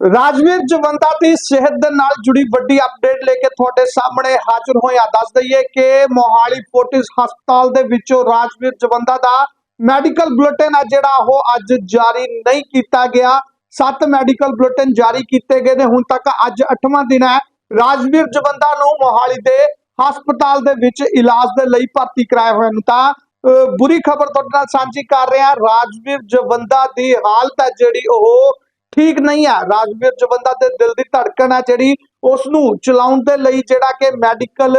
ਰਾਜਵੀਰ ਜਵੰਦਾ ਦੀ ਸਿਹਤ ਦੇ ਨਾਲ ਜੁੜੀ ਵੱਡੀ ਅਪਡੇਟ ਲੈ ਕੇ ਤੁਹਾਡੇ ਸਾਹਮਣੇ ਹਾਜ਼ਰ ਹੋਇਆ ਦੱਸ ਦਈਏ ਕਿ ਮੋਹਾਲੀ ਫੋਰਟਿਸ ਹਸਪਤਾਲ ਦੇ ਵਿੱਚੋਂ ਰਾਜਵੀਰ ਜਵੰਦਾ ਦਾ ਮੈਡੀਕਲ ਬੁਲੇਟਿਨ ਆ ਜਿਹੜਾ ਉਹ ਅੱਜ ਜਾਰੀ ਨਹੀਂ ਕੀਤਾ ਗਿਆ। ਸੱਤ ਮੈਡੀਕਲ ਬੁਲੇਟਿਨ ਜਾਰੀ ਕੀਤੇ ਗਏ ਨੇ। ਹੁਣ ਤੱਕ ਅੱਜ 8ਵਾਂ ਦਿਨ ਹੈ। ਰਾਜਵੀਰ ਜਵੰਦਾ ਨੂੰ ਮੋਹਾਲੀ ਦੇ ਹਸਪਤਾਲ ਦੇ ਵਿੱਚ ਇਲਾਜ ਦੇ ਲਈ ਭਰਤੀ ਕਰਾਇਆ ਹੋਇਆ ਨੂੰ ਤਾਂ ਅਹ, ਬੁਰੀ ਖਬਰ ਤੁਹਾਡੇ ਨਾਲ ਸਾਂਝੀ ਕਰ ਰਿਹਾ। ਰਾਜਵੀਰ ਜਵੰਦਾ ਦੀ ਹਾਲਤ ਹੈ ਜਿਹੜੀ ਉਹ ਠੀਕ ਨਹੀਂ ਹੈ ਰਾਜਵੀਰ ਜਵੰਦਾ ਦੇ ਦਿਲ ਦੀ ਧੜਕਣ ਹੈ ਜਿਹੜੀ ਉਸ ਨੂੰ ਚਲਾਉਣ ਦੇ ਲਈ ਜਿਹੜਾ ਕਿ ਮੈਡੀਕਲ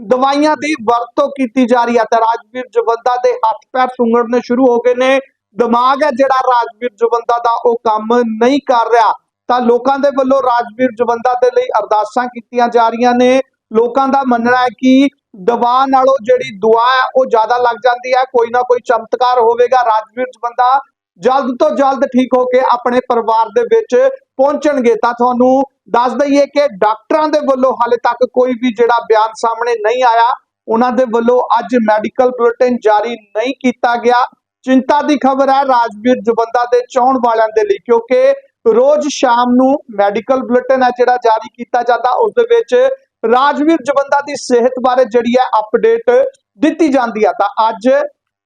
ਦਵਾਈਆਂ ਦੀ ਵਰਤੋਂ ਕੀਤੀ ਜਾ ਰਹੀ ਹੈ ਤੇ ਰਾਜਵੀਰ ਜਵੰਦਾ ਦੇ ਹੱਥ ਪੈਰ ਸੁੰਗੜਨੇ ਸ਼ੁਰੂ ਹੋ ਗਏ ਨੇ। ਦਿਮਾਗ ਹੈ ਜਿਹੜਾ ਰਾਜਵੀਰ ਜਵੰਦਾ ਦਾ, ਉਹ ਕੰਮ ਨਹੀਂ ਕਰ ਰਿਹਾ। ਤਾਂ ਲੋਕਾਂ ਦੇ ਵੱਲੋਂ ਰਾਜਵੀਰ ਜਵੰਦਾ ਦੇ ਲਈ ਅਰਦਾਸਾਂ ਕੀਤੀਆਂ ਜਾ ਰਹੀਆਂ ਨੇ। ਲੋਕਾਂ ਦਾ ਮੰਨਣਾ ਹੈ ਕਿ ਦਵਾ ਨਾਲੋਂ ਜਿਹੜੀ ਦੁਆ ਹੈ, ਉਹ ਜ਼ਿਆਦਾ ਲੱਗ ਜਾਂਦੀ ਹੈ। ਕੋਈ ਨਾ ਕੋਈ ਚਮਤਕਾਰ ਹੋਵੇਗਾ। ਰਾਜਵੀਰ ਜਵੰਦਾ ਜਲਦ ਤੋਂ ਜਲਦ ਠੀਕ ਹੋ ਕੇ ਆਪਣੇ ਪਰਿਵਾਰ ਦੇ ਵਿੱਚ ਪਹੁੰਚਣਗੇ। ਤਾਂ ਤੁਹਾਨੂੰ ਦੱਸ ਦਈਏ ਕਿ ਡਾਕਟਰਾਂ ਦੇ ਵੱਲੋਂ ਹਾਲੇ ਤੱਕ ਕੋਈ ਵੀ ਜਿਹੜਾ ਬਿਆਨ ਸਾਹਮਣੇ ਨਹੀਂ ਆਇਆ, ਉਹਨਾਂ ਦੇ ਵੱਲੋਂ ਅੱਜ ਮੈਡੀਕਲ ਬੁਲੇਟਿਨ ਜਾਰੀ ਨਹੀਂ ਕੀਤਾ ਗਿਆ। ਚਿੰਤਾ ਦੀ ਖਬਰ ਹੈ ਰਾਜਵੀਰ ਜਵੰਦਾ ਦੇ ਚਾਹਣ ਵਾਲਿਆਂ ਦੇ ਲਈ, ਕਿਉਂਕਿ ਰੋਜ਼ ਸ਼ਾਮ ਨੂੰ ਮੈਡੀਕਲ ਬੁਲੇਟਿਨ ਹੈ ਜਿਹੜਾ ਜਾਰੀ ਕੀਤਾ ਜਾਂਦਾ, ਉਸ ਦੇ ਵਿੱਚ ਰਾਜਵੀਰ ਜਵੰਦਾ ਦੀ ਸਿਹਤ ਬਾਰੇ ਜਿਹੜੀ ਹੈ ਅਪਡੇਟ ਦਿੱਤੀ ਜਾਂਦੀ ਹੈ। ਤਾਂ ਅੱਜ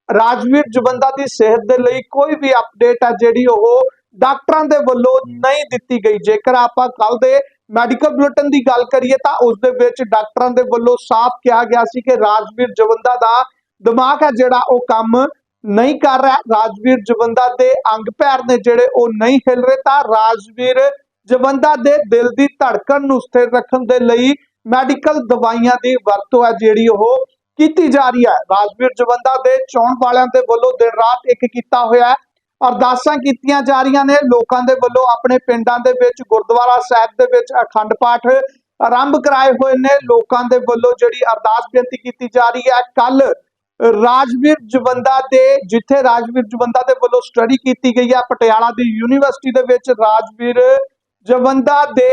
ਰਾਜਵੀਰ ਜਵੰਦਾ ਦੀ ਸਿਹਤ ਦੇ ਲਈ ਕੋਈ ਵੀ ਅਪਡੇਟ ਹੈ ਜਿਹੜੀ ਉਹ ਡਾਕਟਰਾਂ ਦੇ ਵੱਲੋਂ ਨਹੀਂ ਦਿੱਤੀ ਗਈ। ਜੇਕਰ ਆਪਾਂ ਕੱਲ ਦੇ ਮੈਡੀਕਲ ਬੁਲੇਟਿਨ ਦੀ ਗੱਲ ਕਰੀਏ ਤਾਂ ਉਸ ਦੇ ਵਿੱਚ ਡਾਕਟਰਾਂ ਦੇ ਵੱਲੋਂ ਸਾਫ਼ ਕਿਹਾ ਗਿਆ ਸੀ ਕਿ ਰਾਜਵੀਰ ਜਵੰਦਾ ਦਾ ਦਿਮਾਗ ਹੈ ਜਿਹੜਾ ਉਹ ਕੰਮ ਨਹੀਂ ਕਰ ਰਿਹਾ। ਰਾਜਵੀਰ ਜਵੰਦਾ ਦੇ ਅੰਗ ਪੈਰ ਨੇ ਜਿਹੜੇ ਉਹ ਨਹੀਂ ਹਿਲ ਰਹੇ ਤਾਂ ਰਾਜਵੀਰ ਜਵੰਦਾ ਦੇ ਦਿਲ ਦੀ ਧੜਕਣ ਨੂੰ ਸਥਿਰ ਰੱਖਣ ਦੇ ਲਈ ਮੈਡੀਕਲ ਦਵਾਈਆਂ ਦੀ ਵਰਤੋਂ ਹੈ ਜਿਹੜੀ ਉਹ ਕੀਤੀ ਜਾ ਰਹੀ ਹੈ। ਰਾਜਵੀਰ ਜਵੰਦਾ ਦੇ ਚੋਣ ਵਾਲਿਆਂ ਦੇ ਵੱਲੋਂ ਦਿਨ ਰਾਤ ਇੱਕ ਕੀਤਾ ਹੋਇਆ ਹੈ। ਅਰਦਾਸਾਂ ਕੀਤੀਆਂ ਜਾ ਰਹੀਆਂ ਨੇ। ਲੋਕਾਂ ਦੇ ਵੱਲੋਂ ਆਪਣੇ ਪਿੰਡਾਂ ਦੇ ਵਿੱਚ, ਗੁਰਦੁਆਰਾ ਸਾਹਿਬ ਦੇ ਵਿੱਚ ਅਖੰਡ ਪਾਠ ਆਰੰਭ ਕਰਾਏ ਹੋਏ ਨੇ। ਲੋਕਾਂ ਦੇ ਵੱਲੋਂ ਜਿਹੜੀ ਅਰਦਾਸ ਬੇਨਤੀ ਕੀਤੀ ਜਾ ਰਹੀ ਹੈ ਕੱਲ ਰਾਜਵੀਰ ਜਵੰਦਾ ਦੇ, ਜਿੱਥੇ ਰਾਜਵੀਰ ਜਵੰਦਾ ਦੇ ਵੱਲੋਂ ਸਟੱਡੀ ਕੀਤੀ ਗਈ ਹੈ, ਪਟਿਆਲਾ ਦੀ ਯੂਨੀਵਰਸਿਟੀ ਦੇ ਵਿੱਚ ਰਾਜਵੀਰ ਜਵੰਦਾ ਦੇ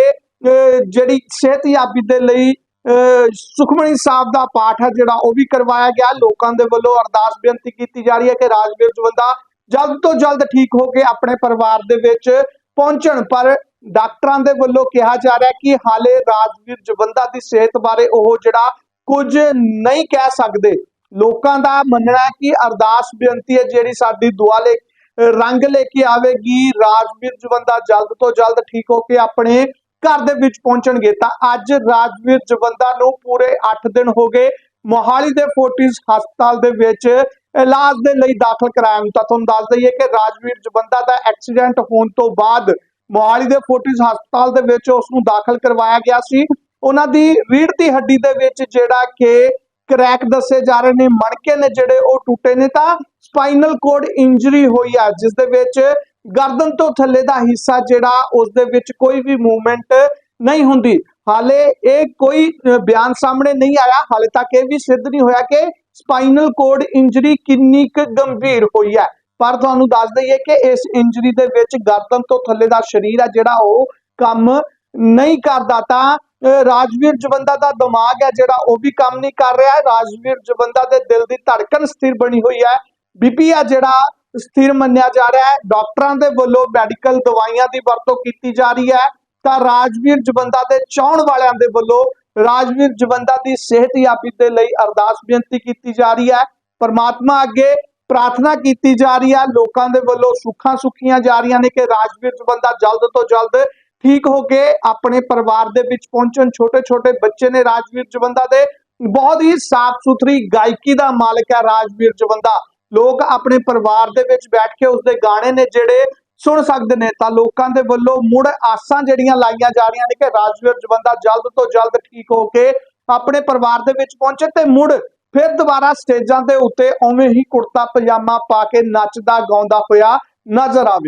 ਜਿਹੜੀ ਸਿਹਤਯਾਬੀ ਦੇ ਲਈ ਅਹ, ਸਾਹਿਬ ਦਾ ਪਾਠ ਹੈ ਜਿਹੜਾ ਉਹ ਵੀ ਕਰਵਾਇਆ ਗਿਆ। ਲੋਕਾਂ ਦੇ ਵੱਲੋਂ ਅਰਦਾਸ ਬੇਨਤੀ ਕੀਤੀ ਜਾ ਰਹੀ ਹੈ ਕਿ ਰਾਜਵੀਰ ਜਵੰਦਾ ਜਲਦ ਤੋਂ ਜਲਦ ਠੀਕ ਹੋ ਕੇ ਆਪਣੇ ਪਰਿਵਾਰ ਦੇ ਵਿੱਚ ਪਹੁੰਚਣ। ਪਰ ਡਾਕਟਰਾਂ ਦੇ ਵੱਲੋਂ ਕਿਹਾ ਜਾ ਰਿਹਾ ਕਿ ਹਾਲੇ ਰਾਜਵੀਰ ਜਵੰਦਾ ਦੀ ਸਿਹਤ ਬਾਰੇ ਉਹ ਜਿਹੜਾ ਕੁਝ ਨਹੀਂ ਕਹਿ ਸਕਦੇ। ਲੋਕਾਂ ਦਾ ਮੰਨਣਾ ਹੈ ਕਿ ਅਰਦਾਸ ਬੇਨਤੀ ਹੈ ਜਿਹੜੀ ਸਾਡੀ ਦੁਆ ਲੈ ਰੰਗ ਲੈ ਕੇ ਆਵੇਗੀ। ਰਾਜਵੀਰ ਜਵੰਦਾ ਜਲਦ ਤੋਂ ਜਲਦ ਠੀਕ ਹੋ ਕੇ ਆਪਣੇ ਘਰ ਦੇ ਵਿੱਚ ਪਹੁੰਚਣਗੇ ਤਾਂ ਅੱਜ ਰਾਜਵੀਰ ਜਵੰਦਾ ਨੂੰ ਪੂਰੇ 8 ਦਿਨ ਹੋ ਗਏ ਮੋਹਾਲੀ ਦੇ ਫੋਰਟਿਸ ਹਸਪਤਾਲ ਦੇ ਵਿੱਚ ਇਲਾਜ ਦੇ ਲਈ ਦਾਖਲ ਕਰਾਇਆ ਨੂੰ ਤਾਂ ਤੁਹਾਨੂੰ ਦੱਸ ਦਈਏ ਕਿ ਰਾਜਵੀਰ ਜਵੰਦਾ ਦਾ ਐਕਸੀਡੈਂਟ ਹੋਣ ਤੋਂ ਬਾਅਦ ਮੋਹਾਲੀ ਦੇ ਫੋਰਟਿਸ ਹਸਪਤਾਲ ਦੇ ਵਿੱਚ ਉਸ ਨੂੰ ਦਾਖਲ ਕਰਵਾਇਆ ਗਿਆ ਸੀ। ਉਹਨਾਂ ਦੀ ਰੀੜ ਦੀ ਹੱਡੀ ਦੇ ਵਿੱਚ ਜਿਹੜਾ ਕਿ ਕਰੈਕ ਦੱਸੇ ਜਾ ਰਹੇ ਨੇ, ਮਣਕੇ ਨੇ ਜਿਹੜੇ ਉਹ ਟੁੱਟੇ ਨੇ ਤਾਂ ਸਪਾਈਨਲ ਕੋਡ ਇੰਜਰੀ ਹੋਈ ਆ, ਜਿਸ ਦੇ ਵਿੱਚ ਗਰਦਨ ਤੋਂ ਥੱਲੇ ਦਾ ਹਿੱਸਾ ਜਿਹੜਾ ਉਸ ਦੇ ਵਿੱਚ ਕੋਈ ਵੀ ਮੂਵਮੈਂਟ ਨਹੀਂ ਹੁੰਦੀ। ਹਾਲੇ ਇਹ ਕੋਈ ਬਿਆਨ ਸਾਹਮਣੇ ਨਹੀਂ ਆਇਆ। ਹਾਲੇ ਤੱਕ ਇਹ ਵੀ ਸਿੱਧ ਨਹੀਂ ਹੋਇਆ ਕਿ ਸਪਾਈਨਲ ਕੋਡ ਇੰਜਰੀ ਕਿੰਨੀ ਕੁ ਗੰਭੀਰ ਹੋਈ ਹੈ। ਪਰ ਤੁਹਾਨੂੰ ਦੱਸ ਦਈਏ ਕਿ ਇਸ ਇੰਜਰੀ ਦੇ ਵਿੱਚ ਗਰਦਨ ਤੋਂ ਥੱਲੇ ਦਾ ਸਰੀਰ ਹੈ ਜਿਹੜਾ ਉਹ ਕੰਮ ਨਹੀਂ ਕਰਦਾ। ਤਾਂ ਰਾਜਵੀਰ ਜਵੰਦਾ ਦਾ ਦਿਮਾਗ ਹੈ ਜਿਹੜਾ ਉਹ ਵੀ ਕੰਮ ਨਹੀਂ ਕਰ ਰਿਹਾ। ਰਾਜਵੀਰ ਜਵੰਦਾ ਦੇ ਦਿਲ ਦੀ ਧੜਕਣ ਸਥਿਰ ਬਣੀ ਹੋਈ ਹੈ। ਬੀਪੀ ਆ ਜਿਹੜਾ ਸਥਿਰ ਮੰਨਿਆ ਜਾ ਰਿਹਾ ਹੈ। ਡਾਕਟਰਾਂ ਦੇ ਵੱਲੋਂ ਮੈਡੀਕਲ ਦਵਾਈਆਂ ਦੀ ਵਰਤੋਂ ਕੀਤੀ ਜਾ ਰਹੀ ਹੈ। ਤਾਂ ਰਾਜਵੀਰ ਜਵੰਦਾ ਦੇ ਚਾਹਣ ਵਾਲਿਆਂ ਦੇ ਵੱਲੋਂ ਰਾਜਵੀਰ ਜਵੰਦਾ ਦੀ ਸਿਹਤਯਾਬੀ ਦੇ ਲਈ ਅਰਦਾਸ ਬੇਨਤੀ ਕੀਤੀ ਜਾ ਰਹੀ ਹੈ। ਪਰਮਾਤਮਾ ਅੱਗੇ ਪ੍ਰਾਰਥਨਾ ਕੀਤੀ ਜਾ ਰਹੀ ਹੈ। ਲੋਕਾਂ ਦੇ ਵੱਲੋਂ ਸੁੱਖਾਂ ਸੁੱਖੀਆਂ ਜਾ ਰਹੀਆਂ ਨੇ ਕਿ ਰਾਜਵੀਰ ਜਵੰਦਾ ਜਲਦ ਤੋਂ ਜਲਦ ਠੀਕ ਹੋ ਕੇ ਆਪਣੇ ਪਰਿਵਾਰ ਦੇ ਵਿੱਚ ਪਹੁੰਚਣ। ਛੋਟੇ ਛੋਟੇ ਬੱਚੇ ਨੇ ਰਾਜਵੀਰ ਜਵੰਦਾ ਦੇ। ਬਹੁਤ ਹੀ ਸਾਫ਼ ਸੁਥਰੀ ਗਾਇਕੀ ਦਾ ਮਾਲਕ ਹੈ ਰਾਜਵੀਰ ਜਵੰਦਾ। ਲੋਕ ਆਪਣੇ ਪਰਿਵਾਰ ਦੇ ਵਿੱਚ ਬੈਠ ਕੇ ਉਸਦੇ ਗਾਣੇ ਨੇ ਜਿਹੜੇ ਸੁਣ ਸਕਦੇ ਨੇ, ਤਾਂ ਲੋਕਾਂ ਦੇ ਵੱਲੋਂ ਮੁੜ ਆਸਾਂ ਜਿਹੜੀਆਂ ਲਾਈਆਂ ਜਾ ਰਹੀਆਂ ਨੇ ਕਿ ਰਾਜਵੀਰ ਜਵੰਦਾ ਜਲਦ ਤੋਂ ਜਲਦ ਠੀਕ ਹੋ ਕੇ ਆਪਣੇ ਪਰਿਵਾਰ ਦੇ ਵਿੱਚ ਪਹੁੰਚੇ ਤੇ ਮੁੜ ਫਿਰ ਦੁਬਾਰਾ ਸਟੇਜਾਂ ਦੇ ਉੱਤੇ ਉਵੇਂ ਹੀ ਕੁੜਤਾ ਪਜਾਮਾ ਪਾ ਕੇ ਨੱਚਦਾ, ਗਾਉਂਦਾ ਹੋਇਆ ਨਜ਼ਰ ਆਵੇ।